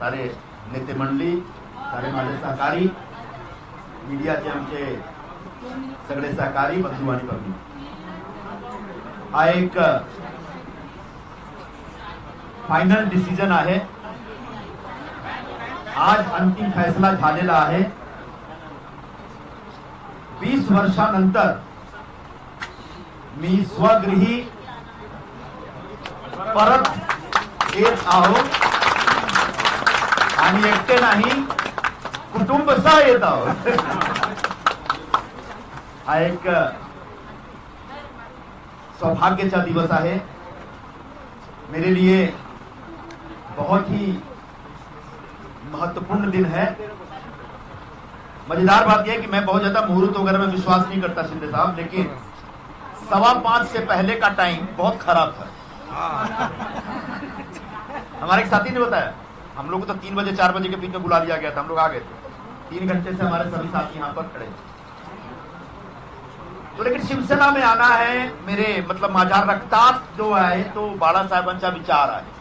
सारे नेते मंडळी सारे माझे सहकारी मीडियाचे आमचे सगळे सहकारी बंधू आणि भगिनी हा एक फायनल डिसिजन आहे. आज अंतिम फैसला झालेला आहे. वीस वर्षानंतर मी स्वगृही परत येत आहोत. आणि एकटे नाही कुटुंब सह येत आहोत हा एक सौभाग्याचा दिवस है मेरे लिए बहुत ही महत्वपूर्ण दिन है. मज़ेदार बात यह है कि मैं बहुत ज़्यादा मुहूर्त वगैरह में विश्वास नहीं करता शिंदे साहब लेकिन सवा पाँच से पहले का टाइम बहुत खराब था। हमारे एक साथी ने बताया हम लोग को तो तीन बजे चार बजे के बीच में बुला लिया गया था हम लोग आ गए थे। तीन घंटे से हमारे सभी साथी यहाँ पर खड़े तो लेकिन शिवसेना में आना है मेरे मतलब माझा रक्तात जो आहे तो बाळासाहेबांचा विचार आहे।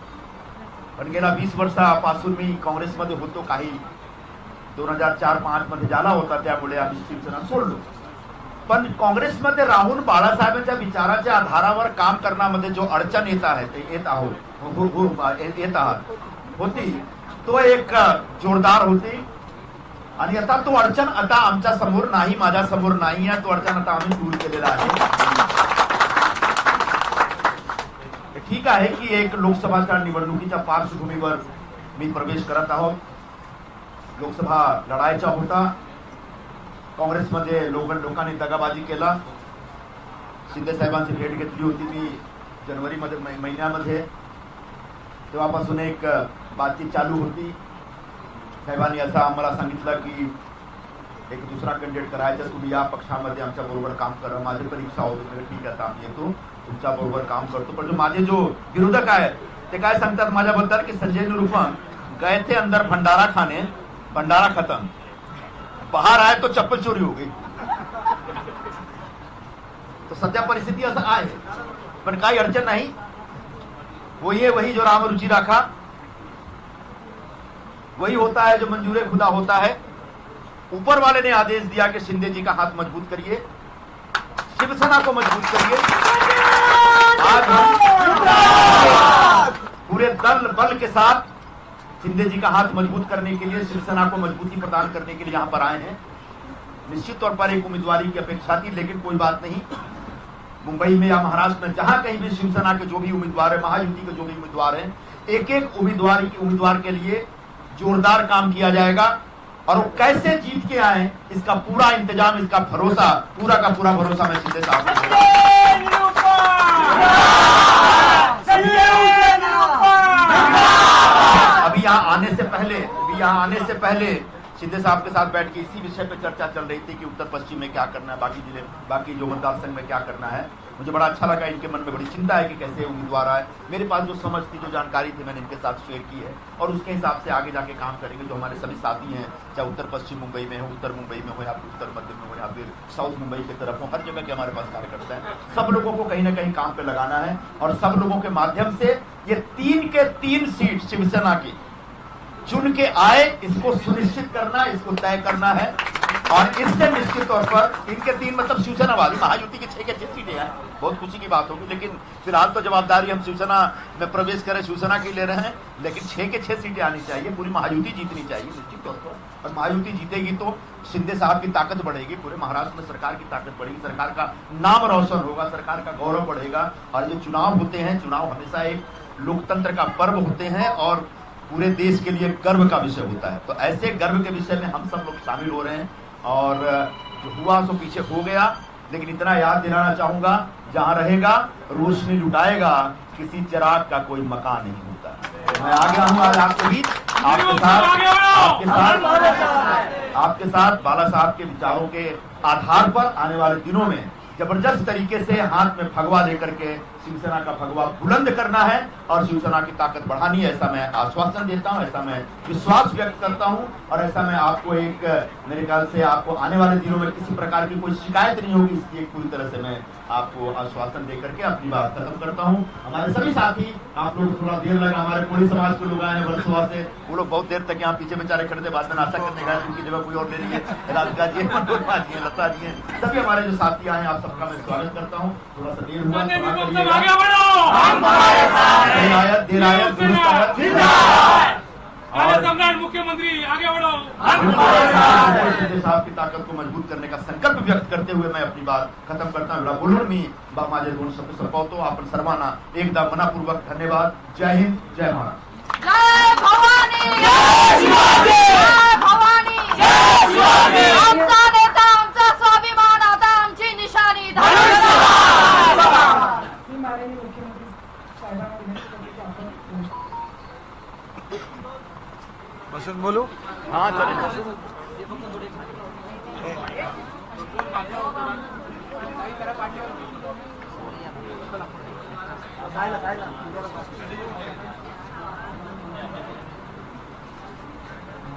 पण गेला वीस वर्षापासून मी काँग्रेसमध्ये होतो काही दोन हजार चार पाच मध्ये झाला होता त्यामुळे आम्ही शिवसेना सोडलो. पण काँग्रेसमध्ये राहून बाळासाहेबांच्या विचाराच्या आधारावर काम करण्यामध्ये जो अडचण येत आहे ते येत आहोत. हो, हो, हो, येत आहात. होती. तो एक जोरदार होती. आणि आता तो अडचण आता आमच्यासमोर नाही माझ्यासमोर नाही आहे. तो अडचण आता आम्ही दूर केलेला आहे. ठीक आहे की एक लोकसभाच्या निवडणुकीच्या पार्श्वभूमीवर मी प्रवेश करत आहोत. लोकसभा लढायचा होता. काँग्रेसमध्ये लोक लोकांनी दगाबाजी केला. शिंदे साहेबांची भेट घेतली होती मी जनवरीमध्ये मै- महिन्यामध्ये. तेव्हापासून एक बातचीत चालू होती. साहेबांनी असं आम्हाला सांगितलं की एक दुसरा कॅन्डिडेट करायचा तुम्ही या पक्षामध्ये आमच्या बरोबर काम करा. माझी परीक्षा होती म्हणजे ठीक आहे आता आम्ही येतो. तुमच्या बरोबर काम करतो. पण माझे जो विरोधक आहेत ते काय सांगतात माझ्याबद्दल की संजय निरुपम गए थे अंदर भंडारा खाने भंडारा खत्म. बाहर आहे तो चप्पल चोरी हो गई. सध्या परिस्थिती असं आहे. पण काही अडचण नाही. वही है वही जो राम रुचि रखा। वही होता है जो मंजूर खुदा होता है। ऊपर वाले ने आदेश दिया कि शिंदे जी का हाथ मज़बूत करिए। शिवसेना को मज़बूत करिए। आज हम पूरे दल बल के साथ शिंदे जी का हाथ मज़बूत करने के लिए शिवसेना को मजबूती प्रदान करने के लिए यहाँ पर आए हैं। निश्चित तौर पर एक उम्मीदवारी की अपेक्षा थी लेकिन कोई बात नहीं। मुंबई में या महाराष्ट्र में जहाँ कहीं भी शिवसेना के जो भी उम्मीदवार है महायुति के जो भी उम्मीदवार हैं एक एक उम्मीदवार की उम्मीदवार के लिए जोरदार काम किया जाएगा और वो कैसे जीत के आए इसका पूरा इंतज़ाम इसका भरोसा पूरा का पूरा भरोसा मैं शिंदे साहब अभी यहाँ आने से पहले अभी यहाँ आने से पहले शिंदे साहब के साथ बैठ के इसी विषय पर चर्चा चल रही थी कि उत्तर पश्चिम में क्या करना है, बाकी ज़िले बाकी जो मतदार संघ में क्या करना है। मुझे बड़ा अच्छा लगा इनके मन में बड़ी चिंता है कि कैसे उम्मीदवार आए। मेरे पास जो समझ थी, जो जानकारी थी, मैंने इनके साथ शेयर की है और उसके हिसाब से आगे जाके काम करेंगे जो हमारे सभी साथी हैं, चाहे उत्तर पश्चिम मुंबई में हो, उत्तर मुंबई में हो या फिर उत्तर मध्य में हो या फिर साउथ मुंबई की तरफ़ हो, हर जगह के हमारे पास कार्यकर्ता हैं। सब लोगों को कहीं ना कहीं काम पर लगाना है और सब लोगों के माध्यम से ये तीन के तीन सीट शिवसेना की चुन के आए, इसको सुनिश्चित करना, इसको तय करना है। और इससे निश्चित तौर पर इनके तीन मतलब शिवसेना वाली, महायुति की छह के छह सीटें हैं। बहुत खुशी की बात होगी, लेकिन फ़िलहाल तो जवाबदारी हम शिवसेना में प्रवेश करें शिवसेना की ले रहे हैं। लेकिन छह के छह सीटें आनी चाहिए, पूरी महायुति जीतनी चाहिए, निश्चित तौर पर। और महायुति जीतेगी तो शिंदे साहब की ताकत बढ़ेगी, पूरे महाराष्ट्र में सरकार की ताकत बढ़ेगी। सरकार का नाम रोशन होगा, सरकार का गौरव बढ़ेगा। और जो चुनाव होते हैं, चुनाव हमेशा एक लोकतंत्र का पर्व होते हैं, और पूरे देश के लिए गर्व का विषय होता है। तो ऐसे गर्व के विषय में हम सब लोग शामिल हो रहे हैं और जो हुआ सो पीछे हो गया लेकिन इतना याद दिलाना चाहूँगा जहाँ रहेगा रोशनी लुटाएगा किसी चिराग का कोई मकान नहीं होता। मैं आ गया हूँ आज आपके बीच। आपके साथ आपके साथ आपके साथ बाला साहब के विचारों के आधार पर आने वाले दिनों में ज़बरदस्त तरीके से हाथ में फगवा लेकर के शिवसेना का भगवा बुलंद करना है और शिवसेना की ताकत बढ़ानी है ऐसा मैं आश्वासन देता हूँ ऐसा मैं विश्वास व्यक्त करता हूँ और ऐसा मैं आपको एक मेरे ख्याल से आपको आने वाले दिनों में किसी प्रकार की कोई शिकायत नहीं होगी इसकी एक पूरी तरह से मैं आपको आश्वासन दे करके अपनी बात खत्म करता हूँ हमारे सभी साथी आप लोग थोड़ा देर लगा हमारे कोई समाज के लोग आए हैं वर्षों से वो लोग बहुत देर तक यहाँ पीछे बेचारे खड़े थे बाद में नाश्ता करने गए उनकी जगह कोई और ले लिए राधिका जी हैं, लता जी हैं सभी हमारे जो साथी आए हैं आप सबका मैं स्वागत करता हूँ थोड़ा सा देर हुआ आगे बढ़ो। आयत दुरुस्त आयत सम्राट मुख्यमंत्री आगे बढ़ो। शिंदे साहब की ताकद को मज़बूत करने का संकल्प व्यक्त करते हुए मैं अपनी बात खत्म करता हूँ। बोलून मी माझे दोन शब्द संपवतो आपण सर्वांना एकदा मनापूर्वक धन्यवाद। जय हिंद जय महाराष्ट्र जय भवानी। जय शिवाजी। जय भवानी। जय शिवाजी। बसून बोलू? हाँ चले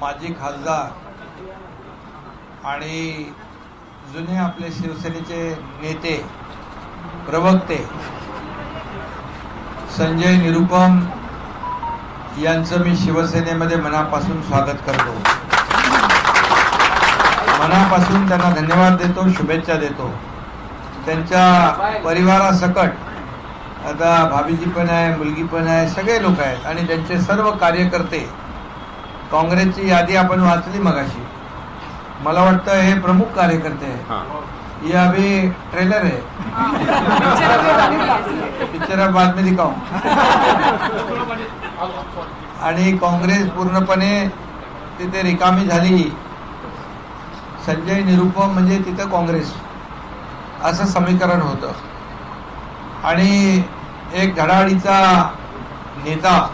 माजी खासदार आणि जुने आपले शिवसेनेचे नेते प्रवक्ते संजय निरुपम यांचं मी शिवसेनेमध्ये मनापासून स्वागत करतो. मनापासून त्यांना धन्यवाद देतो शुभेच्छा देतो. त्यांच्या परिवारासकट आता भाभीजी पण आहे मुलगी पण आहे सगळे लोक आहेत. आणि त्यांचे सर्व कार्यकर्ते काँग्रेसची यादी आपण वाचली मगाशी. मला वाटतं हे प्रमुख कार्यकर्ते आहे ये अभी ट्रेलर है पिक्चर अब बाद में दिखाऊं. आणि काँग्रेस पूर्णपणे तिथे रिकामी झाली. संजय निरुपम म्हणजे तिथं काँग्रेस. असं समीकरण होतं. आणि एक धडाडीचा नेता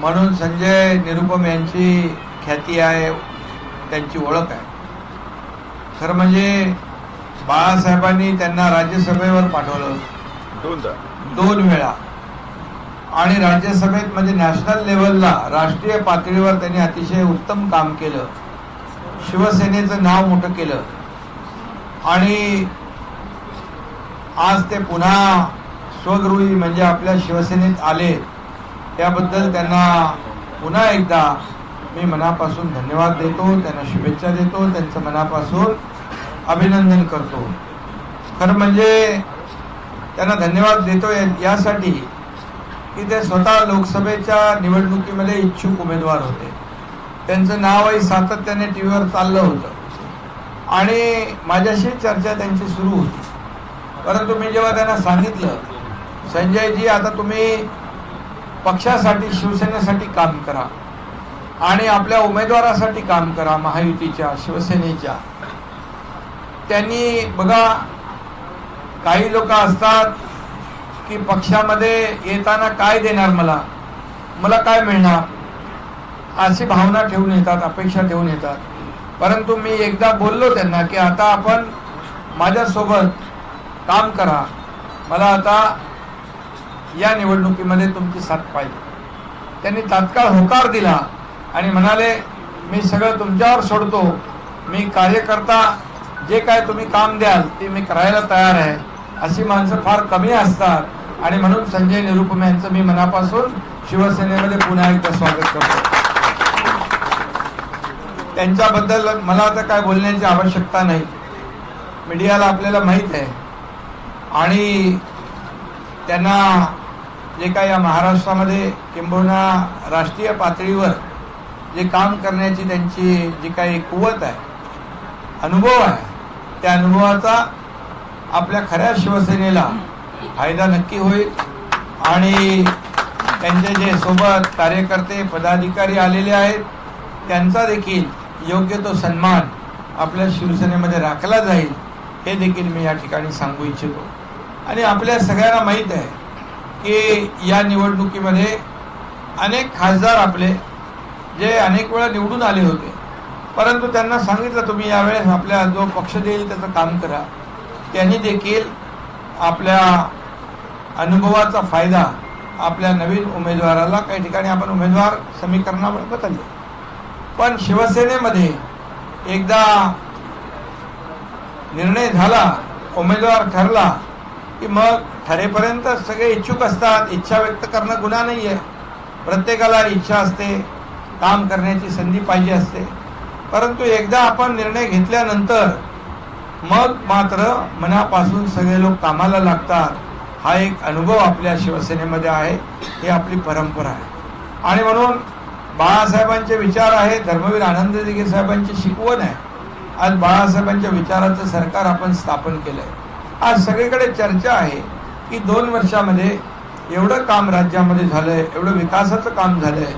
म्हणून संजय निरुपम यांची ख्याती आहे त्यांची ओळख आहे. खरं म्हणजे बाळासाहेबांनी त्यांना राज्यसभेवर पाठवलं. दोन वेळा. आणि राज्यसभेत म्हणजे नॅशनल लेवलला राष्ट्रीय पातळीवर त्यांनी अतिशय उत्तम काम केलं. शिवसेनेचं नाव मोठं केलं. आणि आज ते पुन्हा स्वगृही म्हणजे आपल्या शिवसेनेत आले त्याबद्दल त्यांना पुन्हा एकदा मी मनापासून धन्यवाद देतो त्यांना शुभेच्छा देतो त्यांचं मनापासून अभिनंदन करतो. खरं म्हणजे त्यांना धन्यवाद देतो या- यासाठी की ते स्वतः लोकसभेच्या निवडणुकीमध्ये इच्छुक उमेदवार होते. त्यांचं नावही सातत्याने टी व्हीवर चाललं होतं. आणि माझ्याशी चर्चा त्यांची सुरू होती. परंतु मी जेव्हा त्यांना सांगितलं संजयजी आता तुम्ही पक्षासाठी शिवसेनेसाठी काम करा. आणि आपल्या उमेदवारासाठी काम करा महायुतीच्या शिवसेनेच्या. त्यांनी बघा काही लोक असतात की पक्षामध्ये येताना काय देणार मला? मला काय मिळणार? अशी भावना ठेवून येतात अपेक्षा ठेवून येतात. परंतु मी एकदा बोललो त्यांना की आता आपण माझ्यासोबत काम करा. मला आता या निवडणुकीमध्ये तुमची साथ पाहिजे. त्यांनी तात्काळ होकार दिला आणि म्हणाले मी सगळं तुमच्यावर सोडतो. मी कार्यकर्ता जे काय तुम्ही काम द्याल ते मी करायला तयार आहे. अशी माणसं फार कमी असतात. आणि म्हणून संजय निरुपम यांचं मी मनापासून शिवसेनेमध्ये पुन्हा एकदा स्वागत करतो. त्यांच्याबद्दल मला आता काय बोलण्याची आवश्यकता नाही. मीडियाला आपल्याला माहीत आहे. आणि त्यांना जे काही या महाराष्ट्रामध्ये किंबहुना राष्ट्रीय पातळीवर जे काम करण्याची त्यांची जी काही कुवत आहे अनुभव आहे त्या अनुभवाचा आपल्या खऱ्या शिवसेनेला फायदा नक्की होईल. आणि त्यांचे जे सोबत कार्यकर्ते पदाधिकारी आलेले आहेत त्यांचा देखील योग्य तो सन्मान आपल्या शिवसेनेमध्ये राखला जाईल हे देखील मी या ठिकाणी सांगू इच्छितो. आणि आपल्या सगळ्यांना माहीत आहे की या निवडणुकीमध्ये अनेक खासदार आपले जे अनेक वेळा निवडून आले होते. परंतु त्यांना सांगितलं तुम्ही यावेळेस आपल्या जो पक्ष देईल त्याचं काम करा. त्यांनी देखील आपल्या अनुभवाचा फायदा आपल्या नवीन उमेदवाराला काही ठिकाणी आपण उमेदवार समीकरणामुळे बदलले. पण शिवसेनेमध्ये एकदा निर्णय झाला उमेदवार ठरला की मग ठरेपर्यंत सगळे इच्छुक असतात इच्छा व्यक्त करणं गुन्हा नाही आहे प्रत्येकाला इच्छा असते काम करण्याची संधी पाहिजे असते. परंतु एकदा आपण निर्णय घेतल्यानंतर मग मात्र मनापासून सगळे लोक कामाला लागतात. हा एक अनुभव आपल्या शिवसेनेमध्ये आहे. ही आपली परंपरा आहे. आणि म्हणून बाळासाहेबांचे विचार आहे धर्मवीर आनंद दिघे साहेबांची शिकवण आहे. आज बाळासाहेबांच्या विचाराचं सरकार आपण स्थापन केलं आहे आज सगळीकडे चर्चा आहे की दोन वर्षामध्ये एवढं काम राज्यामध्ये झालं आहे एवढं विकासाचं काम झालं आहे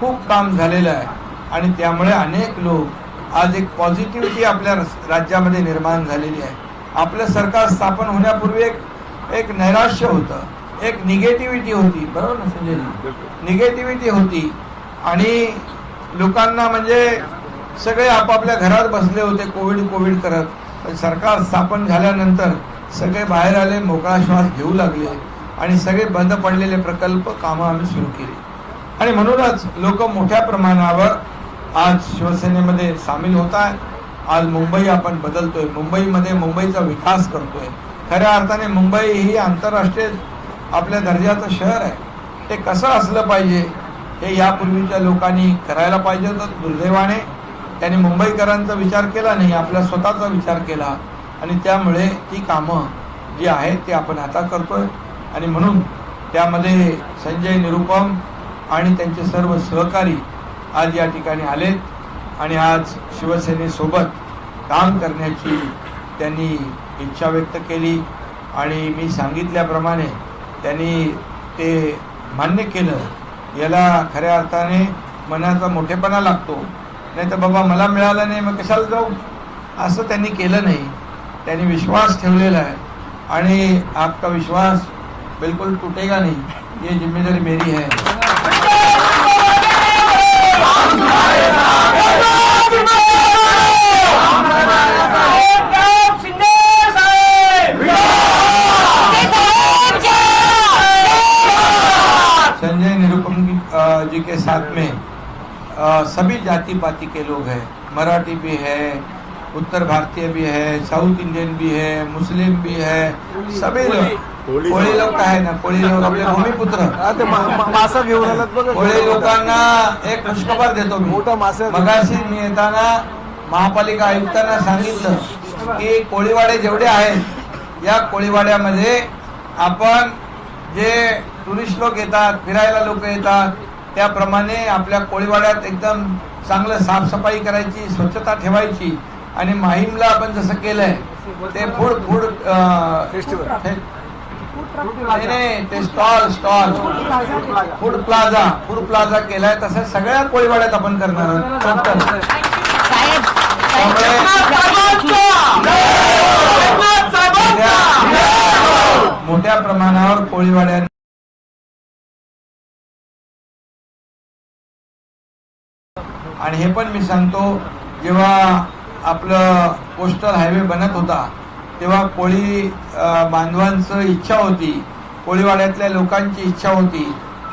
खूप काम झालेलं आहे. आणि त्यामुळे अनेक लोक आज एक पॉझिटिव्हिटी आपल्या राज्यामध्ये निर्माण झालेली आहे. आपलं सरकार स्थापन होण्यापूर्वी एक एक नैराश्य होतं. एक निगेटिव्हिटी होती. बरोबर ना संजय निगेटिव्हिटी होती. आणि लोकांना म्हणजे सगळे आपापल्या घरात बसले होते कोविड कोविड करत. पण सरकार स्थापन झाल्यानंतर सगळे बाहेर आले मोकळा श्वास घेऊ लागले. आणि सगळे बंद पडलेले प्रकल्प कामं आम्ही सुरू केली. आणि म्हणूनच लोक मोठ्या प्रमाणावर आज शिवसेनेमध्ये सामील होत आहे. आज मुंबई आपण बदलतोय. मुंबईमध्ये मुंबईचा विकास करतोय. खऱ्या अर्थाने मुंबई ही आंतरराष्ट्रीय आपल्या दर्जाचं शहर आहे. ते कसं असलं पाहिजे हे यापूर्वीच्या लोकांनी करायला पाहिजे तर दुर्दैवाने त्यांनी मुंबईकरांचा विचार केला नाही आपल्या स्वतःचा विचार केला. आणि त्यामुळे ती कामं जी आहेत ती आपण आता करतोय. आणि म्हणून त्यामध्ये संजय निरुपम आणि त्यांचे सर्व सहकारी आज या ठिकाणी आलेत आणि आज शिवसेनेसोबत काम करण्याची त्यांनी इच्छा व्यक्त केली आणि मी सांगितल्याप्रमाणे त्यांनी ते मान्य केलं. याला खऱ्या अर्थाने मनाचा मोठेपणा लागतो. नाही तर बाबा मला मिळालं नाही मग कशाला जाऊ? असं त्यांनी केलं नाही. त्यांनी विश्वास ठेवलेला आहे. आणि आपका विश्वास बिलकुल टूटेगा नहीं. ये जिम्मेदारी मेरी है. के साथ में अ, सभी जाति पाति के लोग हैं। मराठी भी है उत्तर भारतीय भी है साउथ इंडियन भी है मुस्लिम भी है सभी लोग। कोळी लोक का आहे ना? कोळी लोक आपले भूमिपुत्र मासा घेऊन आलात बघा कोळी लोकांना एक खुशखबर देतो मोठा मासा मगाशी मी येताना महापालिका आयुक्तांना सांगितलं की कोळीवाडे जेवढे आहेत या कोळीवाड्यामध्ये आपण जे टुरिस्ट लोक येतात फिरायला लोक येतात त्याप्रमाणे आपल्या कोळीवाड्यात एकदम चांगलं साफसफाई करायची स्वच्छता ठेवायची आणि माहीमला आपण जसं केलंय ते फूड फूड फेस्टिवल नाही नाही ते stall stall food plaza food plaza केलाय तसं सगळ्या कोळीवाड्यात आपण करणार आहोत. मोठ्या- मोठ्या प्रमाणावर कोळीवाड्या आणि हे पण मी सांगतो जेव्हा आपलं कोस्टल हायवे बनत होता तेव्हा कोळी बांधवांचं इच्छा होती कोळीवाड्यातल्या लोकांची इच्छा होती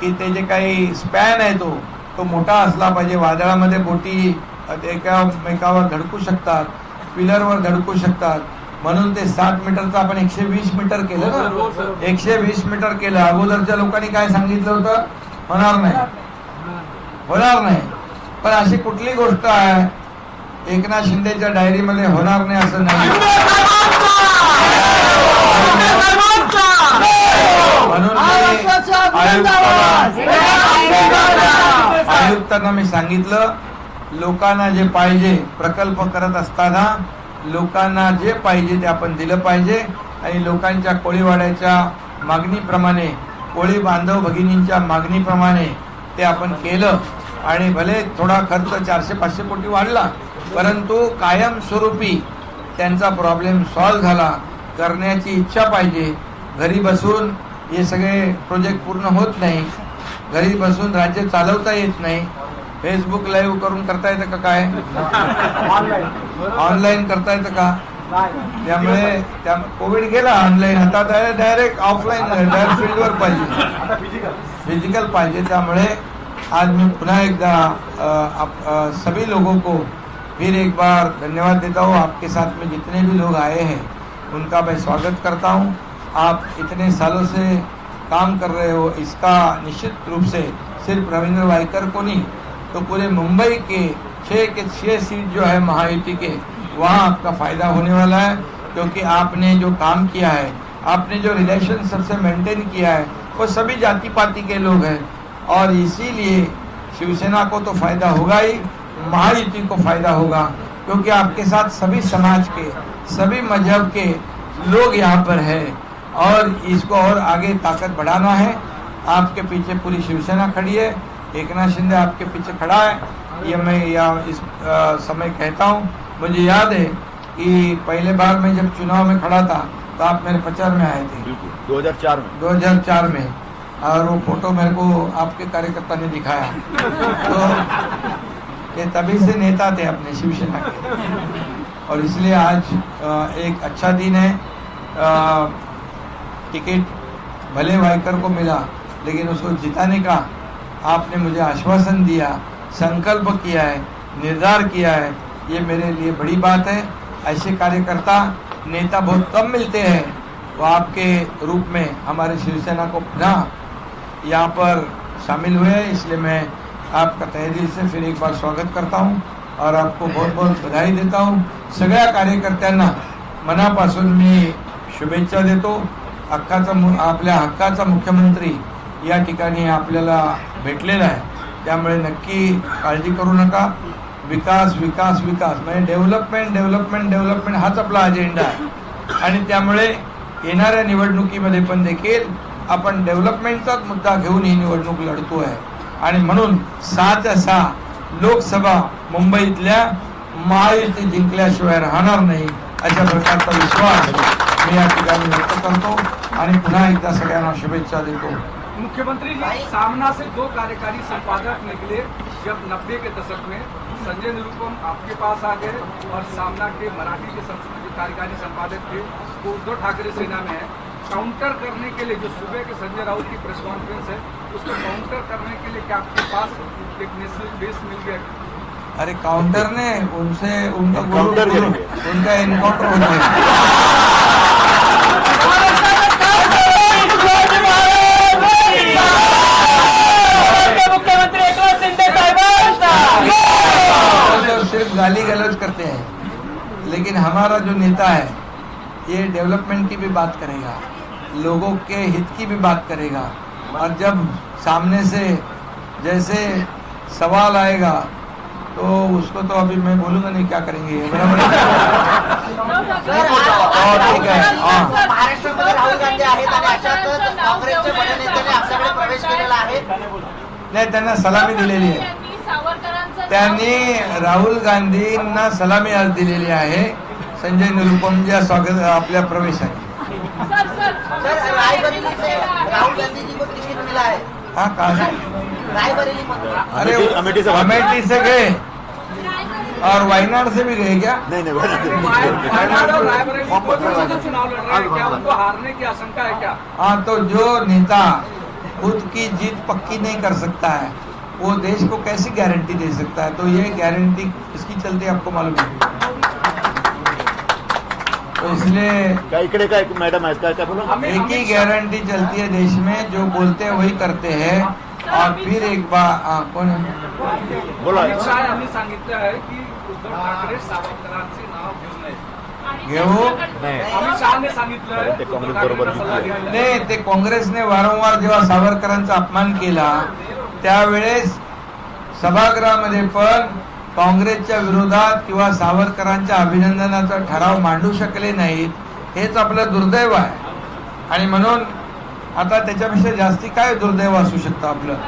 की ते जे काही स्पॅन आहे तो तो मोठा असला पाहिजे. वादळामध्ये बोटी एकामेकावर धडकू शकतात पिलरवर धडकू शकतात. म्हणून ते साठ मीटरचं आपण एकशे वीस मीटर केलं ना? एकशे वीस मीटर केलं. अगोदरच्या लोकांनी काय सांगितलं होतं? होणार नाही. होणार नाही. पण अशी कुठली गोष्ट आहे? एकनाथ शिंदेच्या डायरीमध्ये होणार नाही असं नाही. म्हणून आयुक्तांना मी सांगितलं लोकांना जे पाहिजे प्रकल्प करत असताना लोकांना जे पाहिजे ते आपण दिलं पाहिजे. आणि लोकांच्या कोळीवाड्याच्या मागणीप्रमाणे कोळी बांधव भगिनींच्या मागणीप्रमाणे ते आपण केलं. आणि भले थोडा खर्च चारशे पाचशे कोटी वाढला परंतु कायमस्वरूपी त्यांचा प्रॉब्लेम सॉल्व्ह झाला. करण्याची इच्छा पाहिजे. घरी बसून हे सगळे प्रोजेक्ट पूर्ण होत नाही. घरी बसून राज्य चालवता येत नाही. फेसबुक लाईव्ह करून करता येतं का काय? ऑनलाईन करता येतं का? त्यामुळे त्या कोविड गेला ऑनलाईन आता डायरेक्ट ऑफलाईन डायरेक्ट फील्डवर पाहिजे. फिजिकल पाहिजे. त्यामुळे आज मैं पुनः अ, सभी लोगों को फिर एक बार धन्यवाद देता हूँ। आपके साथ में जितने भी लोग आए हैं उनका मैं स्वागत करता हूँ। आप इतने सालों से काम कर रहे हो इसका निश्चित रूप से सिर्फ़ रविंद्र वाइकर को नहीं तो पूरे मुंबई के छः के छः सीट जो है महायुति के वहाँ आपका फ़ायदा होने वाला है क्योंकि आपने जो काम किया है आपने जो रिलेशन सबसे मेंटेन किया है वो सभी जाति पाति के लोग हैं। और इसीलिए शिवसेना को तो फ़ायदा होगा ही महायुति को फ़ायदा होगा क्योंकि आपके साथ सभी समाज के सभी मज़हब के लोग यहाँ पर है और इसको और आगे ताकत बढ़ाना है। आपके पीछे पूरी शिवसेना खड़ी है एक नाथ शिंदे आपके पीछे खड़ा है। ये मैं या इस अ, समय कहता हूँ मुझे याद है कि पहले बार मैं जब चुनाव में खड़ा था तो आप मेरे प्रचार में आए थे। बिल्कुल 2004 में। 2004 में। और वो फ़ोटो मेरे को आपके कार्यकर्ता ने दिखाया। तो ये तभी से नेता थे अपने शिवसेना के। और इसलिए आज एक अच्छा दिन है। टिकट भले वाइकर को मिला, लेकिन उसको जिताने का आपने मुझे आश्वासन दिया, संकल्प किया है, निर्धार किया है। ये मेरे लिए बड़ी बात है। ऐसे कार्यकर्ता, नेता बहुत कम मिलते हैं। वो आपके रूप में हमारे शिवसेना को पुनः यहाँ पर शामिल हुए इसलिए मैं आपका तहे दिल से फिर एक बार स्वागत करता हूँ और आपको बहुत बहुत बधाई देता हूँ। सगळ्या कार्यकर्त्यांना मनापासून मी शुभेच्छा देतो. हक्काचा मु- आपल्या हक्काचा मुख्यमंत्री या ठिकाणी आपल्याला भेटलेला आहे. त्यामुळे नक्की काळजी करू नका. विकास विकास विकास. म्हणजे डेव्हलपमेंट डेव्हलपमेंट डेव्हलपमेंट हाच आपला अजेंडा आहे. आणि त्यामुळे येणाऱ्या निवडणुकीमध्ये पण देखील आपण डेव्हलपमेंटचाच मुद्दा घेऊन ही निवडणूक लढतोय. आणि म्हणून सहाच्या सहा लोकसभा मुंबईतल्या महायुती जिंकल्याशिवाय राहणार नाही अशा प्रकारचा विश्वास मी या ठिकाणी व्यक्त करतो. आणि पुन्हा एकदा सगळ्यांना शुभेच्छा देतो. मुख्यमंत्री जी सामना से दो कार्यकारी संपादक निकले जब नब्बे के दशक में. संजय निरुपम आपके पास आ गए और सामना के मराठी के कार्यकारी संपादक थे. उद्धव ठाकरे सेना में है. काउंटर करने के लिए जो सुबह के संजय राउत की प्रेस कॉन्फ्रेंस है उसको काउंटर करने के लिए क्या आपके पास एक नेशनल बेस मिल गया? अरे काउंटर ने उनसे उनका करेंगे। उनका एनकाउंटर हो। सिर्फ़ गाली गलौज करते हैं। लेकिन हमारा जो नेता है ये डेवलपमेंट की भी बात करेगा। लोगों के हित की भी बात करेगा। और जब सामने से जैसे सवाल आएगा तो उसको तो अभी मैं बोलूंगा नहीं क्या करेंगे बराबर ठीक. हा. महाराष्ट्रामध्ये राहुल गांधी आहेत आणि अशातच काँग्रेसच्या बड्या नेत्याने आपल्याकडे प्रवेश केलेला आहे. नाही त्यांना सलामी दिलेली आहे. त्यांनी राहुल गांधींना सलामी आज दिलेली आहे. संजय निरुपमच्या स्वागत आपल्या प्रवेशाची सर रायबरेली से राहुल गांधी जी को टिकट मिला है। हा का रायबरेली अरे अमेठी- से अमेठी से गए। और वायनाड से भी गए क्या? नहीं नहीं वायनाड और रायबरेली दो जिलों से चुनाव लड़ रहे हैं क्या? उनको हारने की आशंका है क्या? हाँ तो जो नेता खुद की जीत पक्की नहीं कर सकता है वो देश को कैसी गारंटी दे सकता है? तो ये गारंटी इसकी चलते आपको मालूम है? इसलिए क्या इकडे काय मॅडम आहेत? काय बोला? एक ही गारंटी चलती है देश में जो बोलते हैं वही करते हैं। और फिर एक बार हाँ, कौन है? बोला। अमित शाह यांनी सांगितलं आहे की उद्धव ठाकरे सावरकरांचे नाव घेऊ. नाही ते काँग्रेसने वारंवार जेव्हा सावरकरांचा अपमान केला त्यावेळेस सभागृहामध्ये पण काँग्रेसच्या विरोधात किंवा सावरकरांच्या अभिनंदनाचा ठराव मांडू शकले नाहीत हेच आपलं दुर्दैव आहे. आणि म्हणून आता त्याच्यापेक्षा जास्ती काय दुर्दैव असू शकतं आपलं? हे.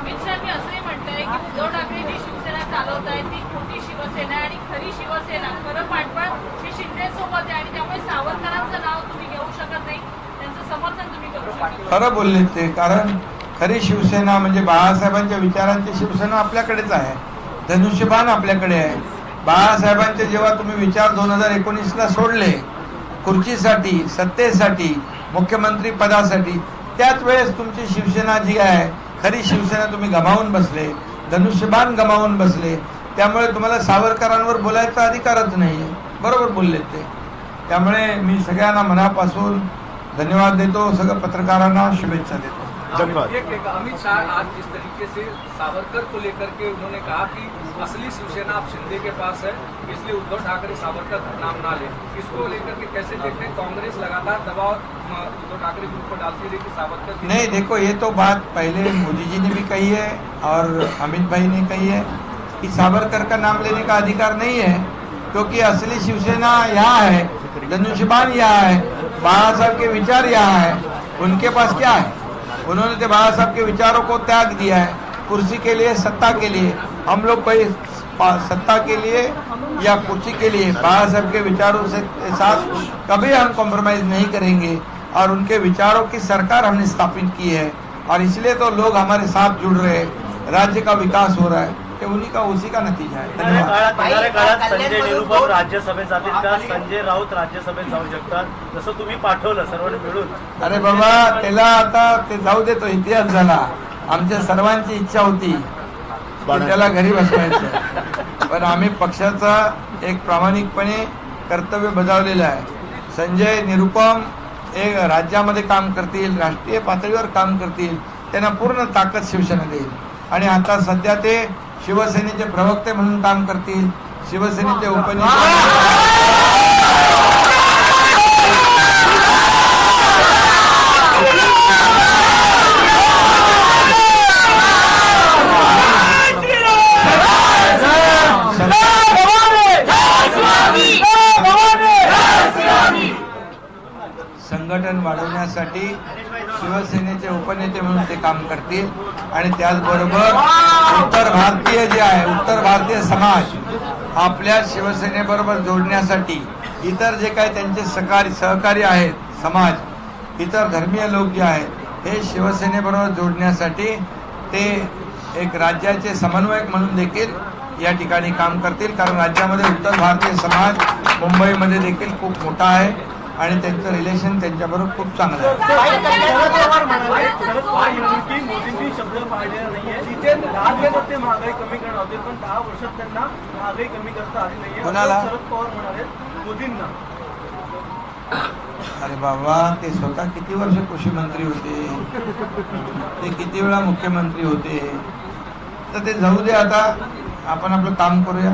खरं बोलले ते कारण खरी शिवसेना म्हणजे बाळासाहेबांच्या विचारांची शिवसेना आपल्याकडेच आहे. धनुष्यबाण आपल्याकडे आहे. बाळासाहेबांचे जेव्हा तुम्ही विचार दोन हजार एकोणीसला सोडले खुर्चीसाठी सत्तेसाठी मुख्यमंत्री पदासाठी त्याच वेळेस तुमची शिवसेना जी आहे खरी शिवसेना तुम्ही गमावून बसले धनुष्यबाण गमावून बसले. त्यामुळे तुम्हाला सावरकरांवर बोलायचा अधिकारच नाही आहे बरोबर बोललेत ते. त्यामुळे मी सगळ्यांना मनापासून धन्यवाद देतो. सगळं पत्रकारांना शुभेच्छा देतो. धन्यवाद। अमित शाह आज जिस तरीके से सावरकर को लेकर के उन्होंने कहा कि असली शिवसेना अब शिंदे के पास है इसलिए उद्धव ठाकरे सावरकर का नाम ना ले। इसको लेकर के कैसे देखते हैं कांग्रेस लगातार दबाव उद्धव ठाकरे के ऊपर डालती रही कि सावरकर नहीं देखो ये तो बात पहले मोदी जी ने भी कही है और अमित भाई ने कही है कि सावरकर का नाम लेने का अधिकार नहीं है क्योंकि असली शिवसेना यहाँ है धनुष्यबान यहाँ है बाबा साहब के विचार यहाँ है उनके पास क्या है? उन्होंने तो बाबा साहब के विचारों को त्याग दिया है, कुर्सी के लिए, सत्ता के लिए। हम लोग कोई सत्ता के लिए या कुर्सी के लिए बाबा साहब के विचारों से साथ कभी हम कॉम्प्रोमाइज नहीं करेंगे। और उनके विचारों की सरकार हमने स्थापित की है। और इसलिए तो लोग हमारे साथ जुड़ रहे हैं। राज्य का विकास हो रहा है। ये उन्हीं का उसी का नतीजा है। धन्यवाद। संजय निरुपम राज्यसभेत जातील का? संजय राऊत राज्यसभेत जाऊ शकतात? जसं तुम्ही पाठवलं सर्वांनी मिळून. अरे बाबा त्याला आता ते जाऊ देतो इतिहास झाला. आमच्या सर्वांची इच्छा होती की त्याला घरी बसवायचं. पण आम्ही पक्षाचा एक प्रामाणिकपणे कर्तव्य बजावलेलं आहे. संजय निरुपम एक राज्यामध्ये काम करतील राष्ट्रीय पातळीवर काम करतील त्यांना पूर्ण ताकद शिवसेना देईल. आणि आता सध्या ते शिवसेनेचे प्रवक्ते म्हणून काम करतील. शिवसेनेचे उपनेते संघटन वाढवण्यासाठी शिवसेनेचे उपनेते म्हणून ते काम करतील. आणि त्याचबरोबर उत्तर भारतीय जे आहे उत्तर भारतीय समाज आपल्या शिवसेनेबरोबर जोडण्यासाठी इतर जे काही त्यांचे सहकारी सहकारी आहेत समाज इतर धर्मीय लोक जे आहेत हे शिवसेनेबरोबर जोडण्यासाठी ते एक राज्याचे समन्वयक म्हणून देखील या ठिकाणी काम करतील. कारण राज्यामध्ये उत्तर भारतीय समाज मुंबईमध्ये देखील खूप मोठा आहे. आणि त्यांचं रिलेशन त्यांच्याबरोबर खूप चांगलं आहे. ताई, कल्याणमध्ये वर म्हणाले. की मोदींनी शब्द पाळलेला नाहीये. तिथे दहा ते महागाई कमी करणार होते पण दहा वर्षात त्यांना महागाई कमी करता आली नाहीये. कोणाला? असं शरद पवार म्हणाले मोदींना. अरे बाबा ते स्वतः किती वर्ष कृषी मंत्री होते? ते किती वेळा मुख्यमंत्री होते? तर ते जाऊ दे आता. आपण आपलं काम करूया.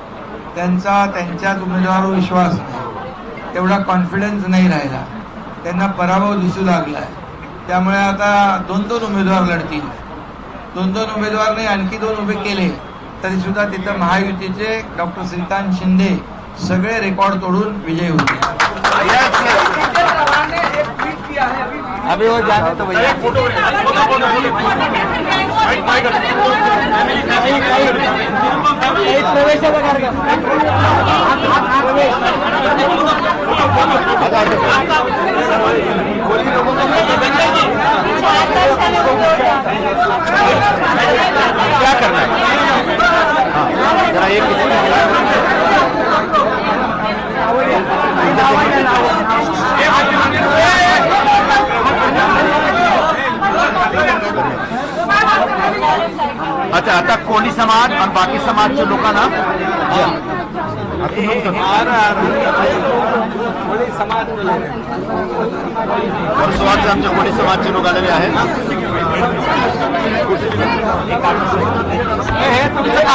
त्यांचा त्यांच्यात उमेदवारावर विश्वास नाही. तेवढा कॉन्फिडन्स नाही राहिला. त्यांना पराभव दिसू लागलाय. त्यामुळे आता दोन दोन उमेदवार लढतील. दोन दोन उमेदवार नाही आणखी दोन उभे केले तरी सुद्धा तिथं महायुतीचे डॉक्टर श्रीकांत शिंदे सगळे रेकॉर्ड तोडून विजयी होते. अभी अभी वो जाने तो भैया। क्या अच्छा आता कोळी समाज आणि बाकी समाजच्या लोकांना? वर्षवारचे आमच्या कोळी समाजचे लोक आलेले आहेत? हे तुमचं